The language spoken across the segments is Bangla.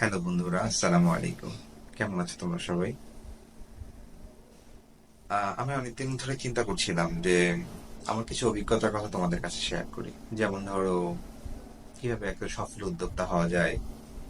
হ্যালো বন্ধুরা, আসসালামু আলাইকুম। কেমন আছো তোমরা সবাই? আমি অনেকদিন ধরে চিন্তা করছিলাম যে আমার কিছু অভিজ্ঞতার কথা তোমাদের কাছে শেয়ার করি। যেমন ধরো, কীভাবে একটা সফল উদ্যোক্তা হওয়া যায়,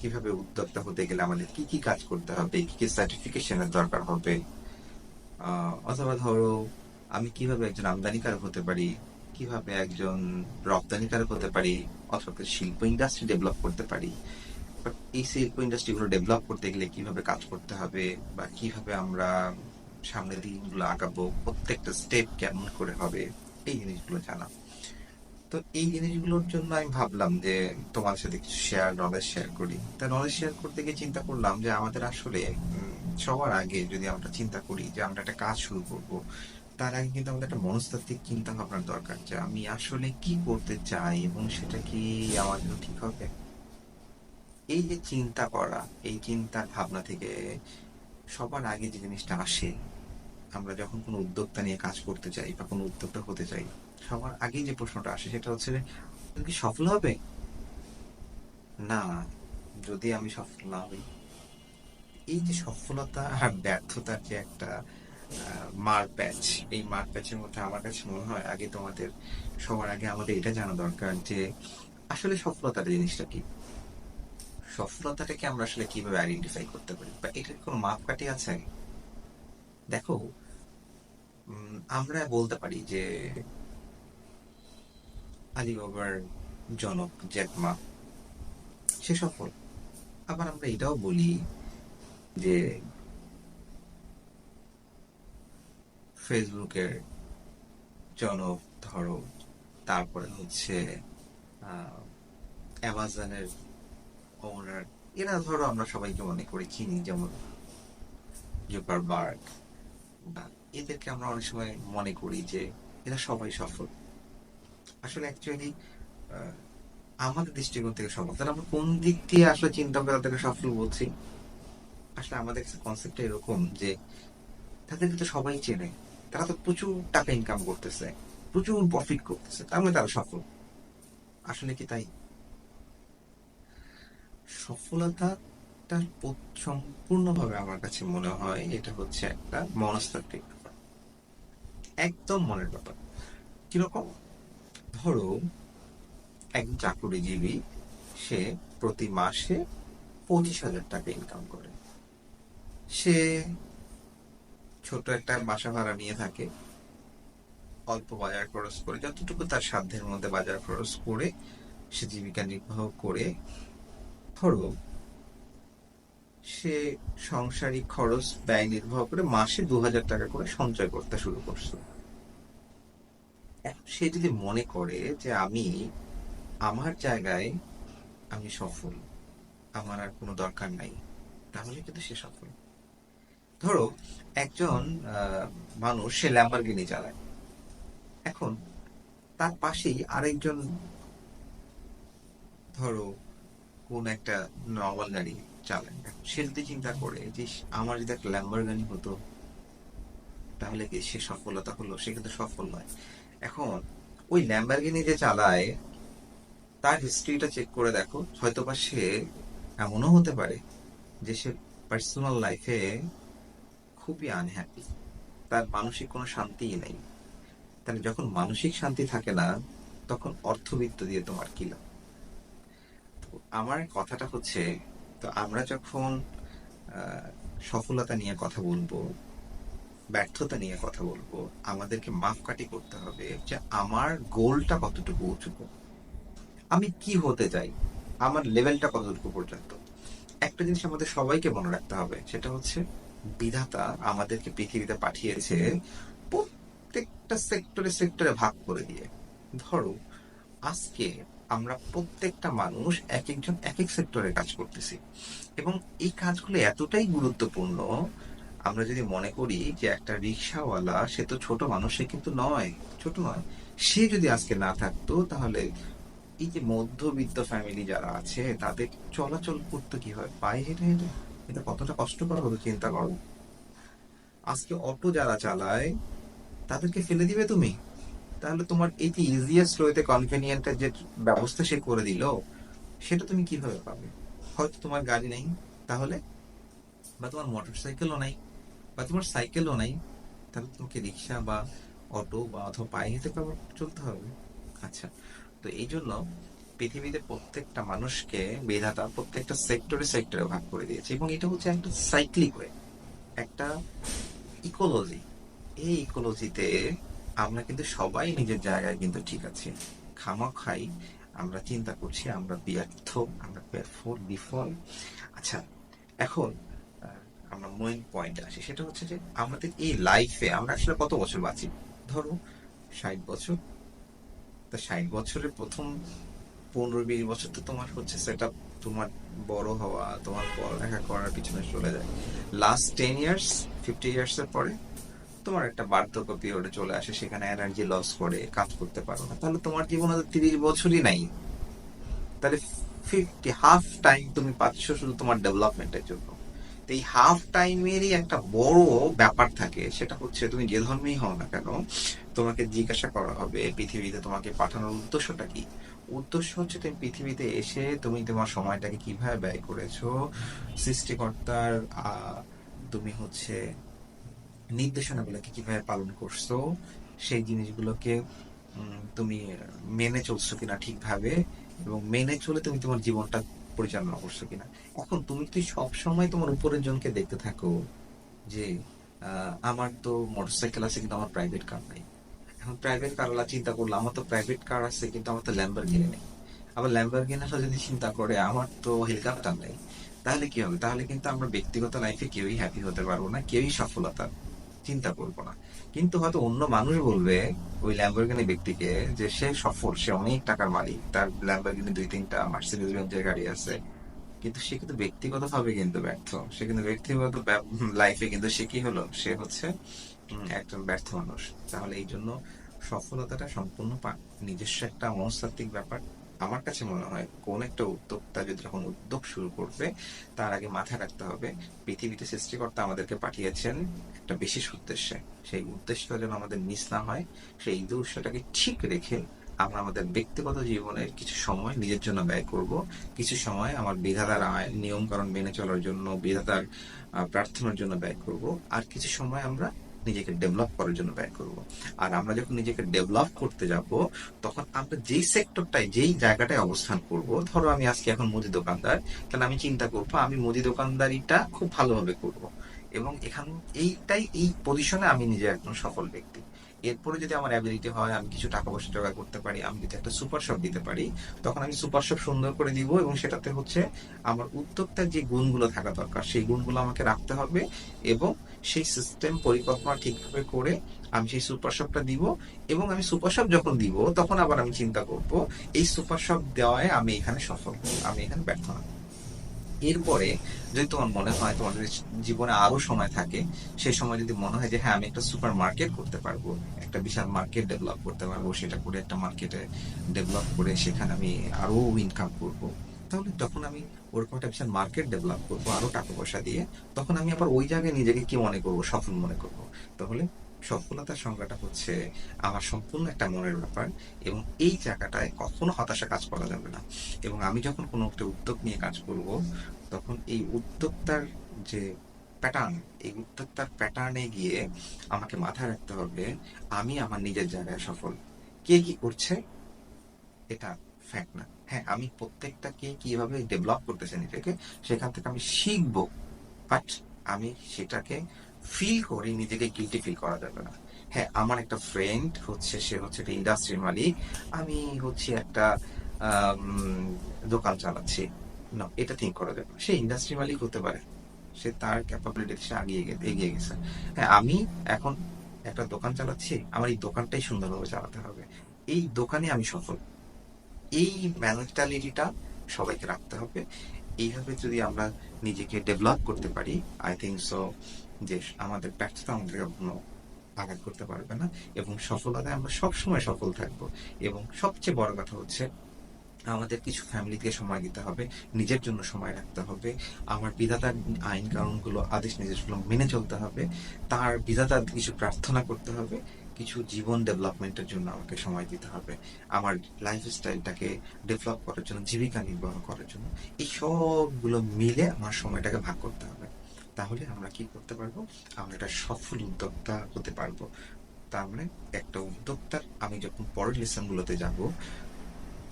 কীভাবে উদ্যোক্তা হতে গেলে আমাদের কি কি কাজ করতে হবে, কি কি সার্টিফিকেশনের দরকার হবে। অথবা ধরো, আমি কীভাবে একজন আমদানিকারক হতে পারি, কীভাবে একজন রপ্তানিকারক হতে পারি, অথবা শিল্প ইন্ডাস্ট্রি ডেভেলপ করতে পারি। এই শিল্প ইন্ডাস্ট্রিগুলো ডেভেলপ করতে গেলে কীভাবে কাজ করতে হবে বা কীভাবে আমরা সামনের দিনগুলো আগাবো, প্রত্যেকটা স্টেপ কেমন করে হবে, এই জিনিসগুলো জানা। তো এই জিনিসগুলোর জন্য আমি ভাবলাম যে তোমার সাথে কিছু শেয়ার নলেজ শেয়ার করি। তা নলেজ শেয়ার করতে গিয়ে চিন্তা করলাম যে আমাদের আসলে সবার আগে যদি আমরা চিন্তা করি যে আমরা একটা কাজ শুরু করব, তার আগে কিন্তু আমাদের একটা মনস্তাত্ত্বিক চিন্তা ভাবনার দরকার যে আমি আসলে কি করতে চাই এবং সেটা কি আমার জন্য ঠিক হবে? এই যে চিন্তা করা, এই চিন্তার ভাবনা থেকে সবার আগে যে জিনিসটা আসে, আমরা যখন কোনো উদ্যোক্তা নিয়ে কাজ করতে চাই বা কোনো উদ্যোক্তা হতে চাই সবার আগে যে প্রশ্নটা আসে সেটা হচ্ছে কি সফল হবে? না, যদি আমি সফল না হই। এই যে সফলতা আর ব্যর্থতার যে একটা মার প্যাচ, এই মার প্যাচের মধ্যে আমার কাছে মনে হয় আগে তোমাদের, সবার আগে আমাদের এটা জানা দরকার যে আসলে সফলতার জিনিসটা কি। সফলতাটাকে আমরা আসলে কীভাবে আইডেন্টিফাই করতে পারি? বা এটার কোনো মাপকাঠি আছে দেখো আমরা বলতে পারি যে আলিবাবার জনক জ্যাকমা, সে সফল। আবার আমরা এটাও বলি যে ফেসবুকের জনক, ধরো, তারপরে হচ্ছে অ্যামাজনের ওনার এরা ধরো আমরা সবাইকে মনে করি চিনি, যেমন জুকারবার্গ, বা এদেরকে আমরা অনেক সময় মনে করি যে এরা সবাই সফল। আসলে অ্যাকচুয়ালি আমাদের দৃষ্টিকোণ থেকে সফল। তাহলে আমরা কোন দিক দিয়ে আসলে চিন্তা করে তাদেরকে সফল বলছি? আসলে আমাদের কনসেপ্টটা এরকম যে তাদেরকে তো সবাই চেনে। তারা তো প্রচুর টাকা ইনকাম করতেছে, প্রচুর প্রফিট করতেছে তার মানে তারা সফল। আসলে কি তাই? সফলতাটা প- সম্পূর্ণভাবে আমার কাছে মনে হয় এটা হচ্ছে একটা মনস্তাত্ত্বিক ব্যাপার। একদম মনের ব্যাপার। কীরকম? ধরো একজন চাকরিজীবী, সে প্রতি মাসে পঁচিশ হাজার টাকা ইনকাম করে। সে ছোট একটা বাসা ভাড়া নিয়ে থাকে, অল্প বাজার খরচ করে, যতটুকু তার সাধ্যের মধ্যে বাজার খরচ করে, সে জীবিকা নির্বাহ করে ধরো, সে সংসারিক খরচ ব্যয় নির্ভর করে মাসে দু হাজার টাকা করে সঞ্চয় করতে শুরু করছে। সে যদি মনে করে যে আমি, আমার জায়গায় আমি সফল, আমার আর কোনো দরকার নাই, তাহলে কিন্তু সে সফল। ধরো, একজন মানুষ সে ল্যাম্বরগিনি চালায়। এখন তার পাশেই আরেকজন, ধরো কোন একটা নর্মাল গাড়ি চালায়। এখন সে যদি চিন্তা করে যে আমার যদি একটা ল্যাম্বরগানি হতো, তাহলে কি সে সফলতা হলো? সে কিন্তু সফল নয়। এখন ওই ল্যাম্বরগিনি যে চালায়, তার হিস্ট্রিটা চেক করে দেখো হয়তো বা সে এমনও হতে পারে যে সে পার্সোনাল লাইফে খুবই আনহ্যাপি তার মানসিক কোনো শান্তিই নেই। তাহলে যখন মানসিক শান্তি থাকে না, তখন অর্থবিত্ত দিয়ে তোমার কি লাভ? আমার কথাটা হচ্ছে, তো আমরা যখন সফলতা নিয়ে কথা বলব, ব্যর্থতা নিয়ে কথা বলব, আমাদেরকে মাপকাঠি করতে হবে যে আমার গোলটা কতটুকু উঁচুকু আমি কি হতে চাই? আমার লেভেলটা কতটুকু পর্যন্ত? একটা জিনিস আমাদের সবাইকে মনে রাখতে হবে, সেটা হচ্ছে বিধাতা আমাদেরকে পৃথিবীতে পাঠিয়েছে প্রত্যেকটা সেক্টরে সেক্টরে ভাগ করে দিয়ে। ধরো, আজকে আমরা প্রত্যেকটা মানুষ এক একজন এক এক সেক্টরে কাজ করতেছি। এবং এই কাজগুলো এতটাই গুরুত্বপূর্ণ, আমরা যদি মনে করি যে একটা রিক্সাওয়ালা, সে তো ছোট মানুষ, সে কিন্তু নয়, ছোট নয়। সে যদি আজকে না থাকতো, তাহলে এই যে মধ্যবিত্ত ফ্যামিলি যারা আছে, তাদের চলাচল করতে কি হয় পায়ে হেঁটে হেঁটে? এটা কতটা কষ্টকর হতো চিন্তা করো। আজকে অটো যারা চালায়, তাদেরকে ফেলে দিবে তুমি? তাহলে তোমার এই যে ইজিয়েস্ট ওয়েতে কনভেনিয়েন্টের যে ব্যবস্থা সে করে দিল, সেটা তুমি কীভাবে পাবে? হয়তো তোমার গাড়ি নেই, তাহলে? বা তোমার মোটর সাইকেলও নাই, বা তোমার সাইকেলও নাই, তাহলে তোমাকে রিক্সা বা অটো বা অথবা পায়ে হেঁটে চলতে হবে। আচ্ছা তো এই জন্য পৃথিবীতে প্রত্যেকটা মানুষকে বিধাতা প্রত্যেকটা সেক্টরে সেক্টরে ভাগ করে দিয়েছে, এবং এটা হচ্ছে একটা সাইক্লিক ওয়ে একটা ইকোলজি এই ইকোলজিতে আমরা কিন্তু সবাই নিজের জায়গায় কিন্তু ঠিক আছি। খামাখাই, আমরা চিন্তা করছি, আমরা ব্যর্থ, আমরা বিফল আচ্ছা এখন আমরা মেইন পয়েন্টে আসি। সেটা হচ্ছে যে আমাদের এই লাইফে আমরা আসলে কত বছর বাঁচি? ধরো, ষাট বছর। তা ষাট বছরের প্রথম পনেরো বিশ বছর তো তোমার হচ্ছে সেট তোমার বড় হওয়া, তোমার পড়ালেখা করার পিছনে চলে যায়। Last ten years fifty years এর পরে তোমার একটা বার্ধক্য পিরিয়ডে চলে আসে, সেখানে এনার্জি লস করে, কাজ করতে পারো না। তাহলে তোমার জীবনে তো তিরিশ বছরই নাই। তাহলে ফিফটি হাফ টাইম তুমি পাচ্ছ শুধু তোমার ডেভেলপমেন্টের জন্য। তো এই হাফ টাইমেরই একটা বড় ব্যাপার থাকে, সেটা হচ্ছে তুমি যে ধর্মেই হও না কেন, তোমাকে জিজ্ঞাসা করা হবে, পৃথিবীতে তোমাকে পাঠানোর উদ্দেশ্যটা কি? উদ্দেশ্য হচ্ছে তুমি পৃথিবীতে এসে তুমি তোমার সময়টাকে কীভাবে ব্যয় করেছ, সৃষ্টিকর্তার তুমি হচ্ছে নির্দেশনাগুলোকে কীভাবে পালন করছ, সেই জিনিসগুলোকে তুমি মেনে চলছো কিনা ঠিকভাবে এবং মেনে চলে তুমি তোমার জীবনটা পরিচালনা করছ কিনা। এখন তুমি তুই সব সময় তোমার উপরের জনকে দেখতে থাকো যে আমার তো মোটরসাইকেল আছে কিন্তু আমার প্রাইভেট কার নাই। এখন প্রাইভেট কারলা চিন্তা করল, আমার তো প্রাইভেট কার আছে কিন্তু আমার তো ল্যাম্বরগিনি নেই। আবার ল্যাম্বার ল্যাম্বরগিনিটা যদি চিন্তা করে, আমার তো হেলিকপ্টার নেই, তাহলে কি হবে? তাহলে কিন্তু আমরা ব্যক্তিগত লাইফে কেউই হ্যাপি হতে পারব না, কেউই সফলতা চিন্তা করব না। কিন্তু হয়তো অন্য মানুষ বলবে, ওই ল্যাম্বরগিনি ব্যক্তিকে যে সে সফল, সে অনেক টাকার মালিক। তার ল্যাম্বরগিনি দুই তিনটা মার্সিডিজ বেঞ্চের গাড়ি আছে। কিন্তু সে কিন্তু ব্যক্তিগত ভাবে কিন্তু ব্যর্থ। সে কিন্তু ব্যক্তিগত লাইফে কিন্তু সে কি হলো? সে হচ্ছে একজন ব্যর্থ মানুষ। তাহলে এই জন্য সফলতাটা সম্পূর্ণ নিজস্ব একটা মনস্তাত্ত্বিক ব্যাপার। আমার কাছে মনে হয় কোন একটা উদ্যোক্তা যদি যখন উদ্যোগ শুরু করবে, তার আগে মাথায় রাখতে হবে। পৃথিবীতে সৃষ্টিকর্তা আমাদেরকে পাঠিয়েছেন একটা বিশেষ উদ্দেশ্যে। সেই উদ্দেশ্যটা যেন আমাদের মিস না হয়, সেই উদ্দেশ্যটাকে ঠিক রেখে আমরা আমাদের ব্যক্তিগত জীবনের কিছু সময় নিজের জন্য ব্যয় করব। কিছু সময় আমার বিধাতার আইন নিয়ম কারণ মেনে চলার জন্য, বিধাতার প্রার্থনার জন্য ব্যয় করব। আর কিছু সময় আমরা নিজেকে ডেভেলপ করার জন্য ব্যয় করব। আর আমরা যখন নিজেকে ডেভেলপ করতে যাব, তখন আমরা যেই সেক্টরটায় যেই জায়গাটায় অবস্থান করব, ধরো আমি আজকে এখন মুদি দোকানদার, তাহলে আমি চিন্তা করব আমি মুদি দোকানদারিটা খুব ভালোভাবে করব। এবং এখান, এইটাই, এই পজিশনে আমি নিজে একজন সফল ব্যক্তি। এরপরে যদি আমার অ্যাবিলিটি হয়, আমি কিছু টাকা পয়সা জোগাড় করতে পারি, আমি যদি একটা সুপার শপ দিতে পারি, তখন আমি সুপার শপ সুন্দর করে দিব এবং সেটাতে হচ্ছে আমার উদ্যোক্তার যে গুণগুলো থাকা দরকার, সেই গুণগুলো আমাকে রাখতে হবে এবং সেই সিস্টেম পরিকল্পনা ঠিকভাবে করে আমি সেই সুপার শপটা দিব এবং আমি সুপার শপ যখন দিব, তখন আবার আমি চিন্তা করব, এই সুপার শপ দেওয়ায় আমি এখানে সফল আমি এখানে ব্যর্থ না এরপরে যদি তোমার মনে হয়, তোমার জীবনে আরও সময় থাকে, সেই সময় যদি মনে হয় যে হ্যাঁ আমি একটা সুপার মার্কেট করতে পারব, একটা বিশাল মার্কেট ডেভেলপ করতে পারব, সেটা করে একটা মার্কেটে ডেভেলপ করে সেখানে আমি আরও ইনকাম করব তাহলে তখন আমি ওরকম একটা বিশাল মার্কেট ডেভেলপ করব, আরও টাকা পয়সা দিয়ে, তখন আমি আবার ওই জায়গায় নিজেকে কি মনে করব, সফল মনে করব। তাহলে সফলতার সংজ্ঞাটা হচ্ছে আমার সম্পূর্ণ একটা মনের ব্যাপার এবং এই জায়গাটায় কখনো হতাশা কাজ করা যাবে না। এবং আমি যখন কোনো একটা উদ্যোগ নিয়ে কাজ করব, তখন এই উদ্যোক্তার যে প্যাটার্ন এই উদ্যোক্তার প্যাটার্নে গিয়ে আমাকে মাথায় রাখতে হবে, আমি আমার নিজের জায়গায় সফল। কে কি করছে? এটা ফ্যাক্ট না। হ্যাঁ আমি প্রত্যেকটাকে কীভাবে ডেভেলপ করতেছে নিজেকে, সেখান থেকে আমি শিখব বাট আমি সেটাকে ফিল করি, নিজেকে গিলটি ফিল করা যাবে না। হ্যাঁ আমার একটা ফ্রেন্ড হচ্ছে, সে হচ্ছে একটা ইন্ডাস্ট্রির মালিক, আমি হচ্ছে একটা দোকান চালাচ্ছি। না এটা থিঙ্ক করা যাবে। সে ইন্ডাস্ট্রি মালিক হতে পারে। সে তার ক্যাপাবিলিটি সে আগিয়ে গে- এগিয়ে গেছে। হ্যাঁ আমি এখন একটা দোকান চালাচ্ছি, আমার এই দোকানটাই সুন্দরভাবে চালাতে হবে। এই দোকানে আমি সফল। এই মেন্টালিটিটা সবাইকে রাখতে হবে। এইভাবে যদি আমরা নিজেকে ডেভেলপ করতে পারি আই থিঙ্ক সো যে আমাদের ব্যর্থতা আমাদেরকে কখনো আঘাত করতে পারবে না এবং সফলতায় আমরা সবসময় সফল থাকব। এবং সবচেয়ে বড় কথা হচ্ছে, আমাদের কিছু ফ্যামিলিকে সময় দিতে হবে, নিজের জন্য সময় রাখতে হবে, আমার বিধাতার আইন কানুনগুলো আদেশ নির্দেশগুলো মেনে চলতে হবে, তার বিধাতার কিছু প্রার্থনা করতে হবে কিছু জীবন ডেভেলপমেন্টের জন্য আমাকে সময় দিতে হবে। আমার লাইফ স্টাইলটাকে ডেভেলপ করার জন্য, জীবিকা নির্বাহ করার জন্য, এই সবগুলো মিলে আমার সময়টাকে ভাগ করতে হবে। তাহলে আমরা কি করতে পারব? আমরা একটা সফল উদ্যোক্তা হতে পারব। তার মানে একটা উদ্যোক্তার আমি যখন পরের লেসনগুলোতে যাব,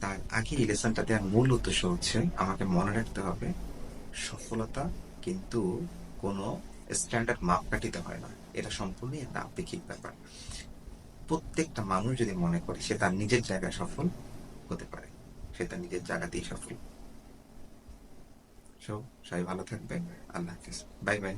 তার আগে এই দেওয়ার মূল উদ্দেশ্য হচ্ছে আমাকে মনে রাখতে হবে, সফলতা কিন্তু কোনো স্ট্যান্ডার্ড মাপকাঠিতে হয় না। এটা সম্পূর্ণই একটা আপেক্ষিক ব্যাপার। প্রত্যেকটা মানুষ যদি মনে করে সে তার নিজের জায়গায় সফল হতে পারে, সে তার নিজের জায়গাতেই সফল। সো সবাই ভালো থাকবে আল্লাহ হাফিজ। Bye bye